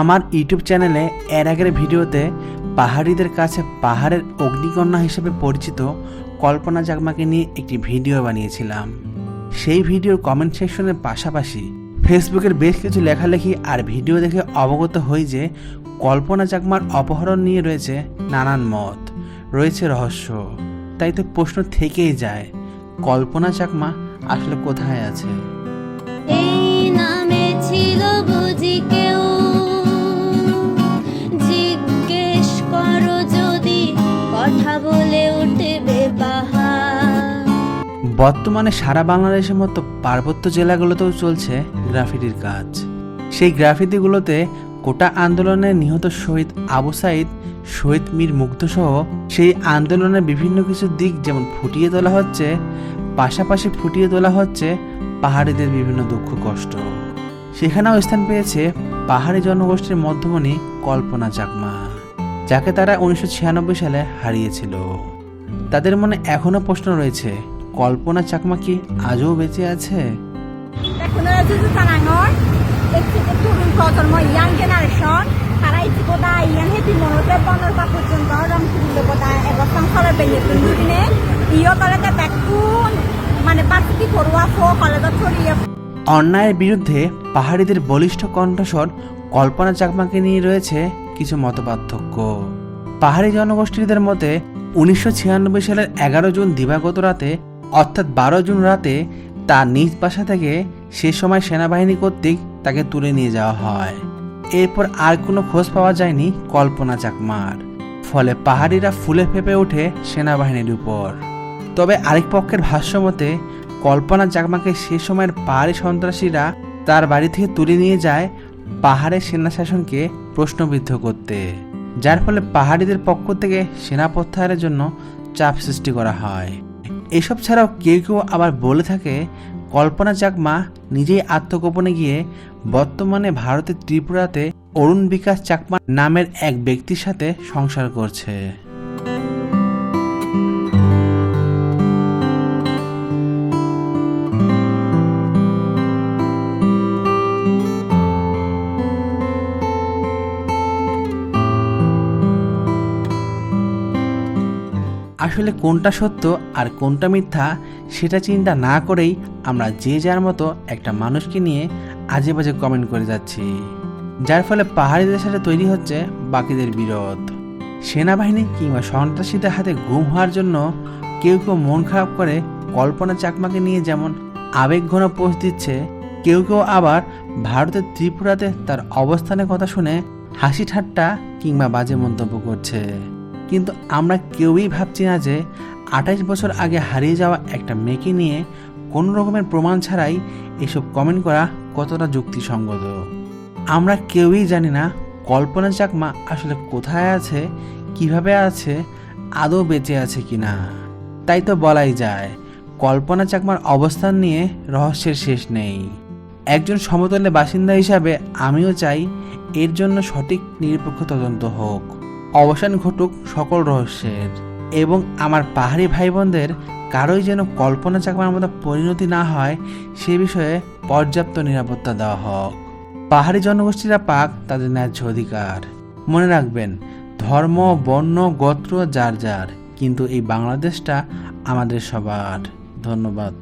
আমার ইউটিউব চ্যানেলে এর আগের ভিডিওতে পাহাড়িদের কাছে পাহাড়ের অগ্নিকন্যা হিসেবে পরিচিত কল্পনা চাকমাকে নিয়ে একটি ভিডিও বানিয়েছিলাম। সেই ভিডিওর কমেন্ট সেকশনের পাশাপাশি ফেসবুকের বেশ কিছু লেখালেখি আর ভিডিও দেখে অবগত হই যে কল্পনা চাকমার অপহরণ নিয়ে রয়েছে নানান মত, রয়েছে রহস্য। তাই তো প্রশ্ন থেকেই যায়, কল্পনা চাকমা আসলে কোথায় আছে? এই নামে ছিল বুঝি বর্তমানে সারা বাংলাদেশের মতো পার্বত্য জেলাগুলোতেও চলছে গ্রাফিটির কাজ। সেই গ্রাফিতিগুলোতে কোটা আন্দোলনে নিহত শহীদ আবু সাইদ, শহীদ মীর মুগ্ধসহ সেই আন্দোলনের বিভিন্ন কিছু দিক যেমন ফুটিয়ে তোলা হচ্ছে, পাশাপাশি ফুটিয়ে তোলা হচ্ছে পাহাড়িদের বিভিন্ন দুঃখ কষ্ট। সেখানেও স্থান পেয়েছে পাহাড়ি জনগোষ্ঠীর মধ্যমণি কল্পনা চাকমা, যাকে তারা উনিশশো ছিয়ানব্বই সালে হারিয়েছিল। তাদের মনে এখনও প্রশ্ন রয়েছে কল্পনা চাকমা কি আজও বেঁচে আছে? Teknologi itu tanangon, একটু তরুণ প্রজন্ম ইয়াং জেনারেশন তারা ইতি কোদা ইয়াং হেতি মনোতে বনর বা পর্যন্ত রং কোদা এবছর ফলে বেয়ে তুলি ইয় কলেজে বেকুন মানে বাকি পড়ুয়া ফো কলেজত ছড়িয়ে অন্যায়ের বিরুদ্ধে পাহাড়িদের বলিষ্ঠ কণ্ঠস্বর কল্পনা চাকমাকে নিয়ে রয়েছে কিছু মতপার্থক্য। পাহাড়ি জনগোষ্ঠীদের মতে উনিশশো ছিয়ানব্বই সালের এগারো জুন দিবাগত রাতে অর্থাৎ বারো জুন রাতে তার নিজ বাসা থেকে সে সময় সেনাবাহিনী কর্তৃক তাকে তুলে নিয়ে যাওয়া হয়। এরপর আর কোনো খোঁজ পাওয়া যায়নি কল্পনা চাকমার। ফলে পাহাড়িরা ফুলে ফেপে ওঠে সেনাবাহিনীর উপর। তবে আরেক পক্ষের ভাষ্য মতে, কল্পনা চাকমাকে সে সময়ের পাহাড়ি সন্ত্রাসীরা তার বাড়ি থেকে তুলে নিয়ে যায় পাহাড়ের সেনা শাসনকে প্রশ্নবিদ্ধ করতে। যার ফলে পাহাড়িদের পক্ষ থেকে সেনা প্রত্যাহারের জন্য চাপ সৃষ্টি করা হয়। এসব ছাড়াও কেউ কেউ আবার বলে থাকে, কল্পনা চাকমা নিজেই আত্মগোপনে গিয়ে বর্তমানে ভারতের ত্রিপুরাতে অরুণ বিকাশ চাকমা নামের এক ব্যক্তির সাথে সংসার করছে। আসলে কোনটা সত্য আর কোনটা মিথ্যা, সেটা চিন্তা না করেই আমরা যে যার মতো একটা মানুষকে নিয়ে আজে বাজে কমেন্ট করে যাচ্ছি। যার ফলে পাহাড়িদের সাথে তৈরি হচ্ছে বাকিদের বিরোধ। সেনাবাহিনী কিংবা সন্ত্রাসীদের হাতে গুম হওয়ার জন্য কেউ কেউ মন খারাপ করে কল্পনা চাকমাকে নিয়ে যেমন আবেগঘন পোস্ট দিচ্ছে, কেউ কেউ আবার ভারতের ত্রিপুরাতে তার অবস্থানের কথা শুনে হাসি ঠাট্টা কিংবা বাজে মন্তব্য করছে। কিন্তু আমরা কেউই ভাবছি না যে আঠাইশ বছর আগে হারিয়ে যাওয়া একটা মেয়েকে নিয়ে কোনো রকমের প্রমাণ ছাড়াই এসব কমেন্ট করা কতটা যুক্তিসঙ্গত? আমরা কেউই জানি না কল্পনা চাকমা আসলে কোথায় আছে, কীভাবে আছে, আদৌ বেঁচে আছে কি না তাই তো বলাই যায়, কল্পনা চাকমার অবস্থান নিয়ে রহস্যের শেষ নেই। একজন সমতলে বাসিন্দা হিসাবে আমিও চাই এর জন্য সঠিক নিরপেক্ষ তদন্ত হোক। অবসান ঘটুক সকল রহস্যের। এবং আমার পাহাড়ি ভাই বোনদের কারোই যেন কল্পনা চাকমার মতো পরিণতি না হয়, সে বিষয়ে পর্যাপ্ত নিরাপত্তা দেওয়া হোক। পাহাড়ি জনগোষ্ঠীরা পাক, তাদের ন্যায্য অধিকার। মনে রাখবেন, ধর্ম, বর্ণ, গোত্র, যার যার, কিন্তু এই বাংলাদেশটা আমাদের সবার। ধন্যবাদ।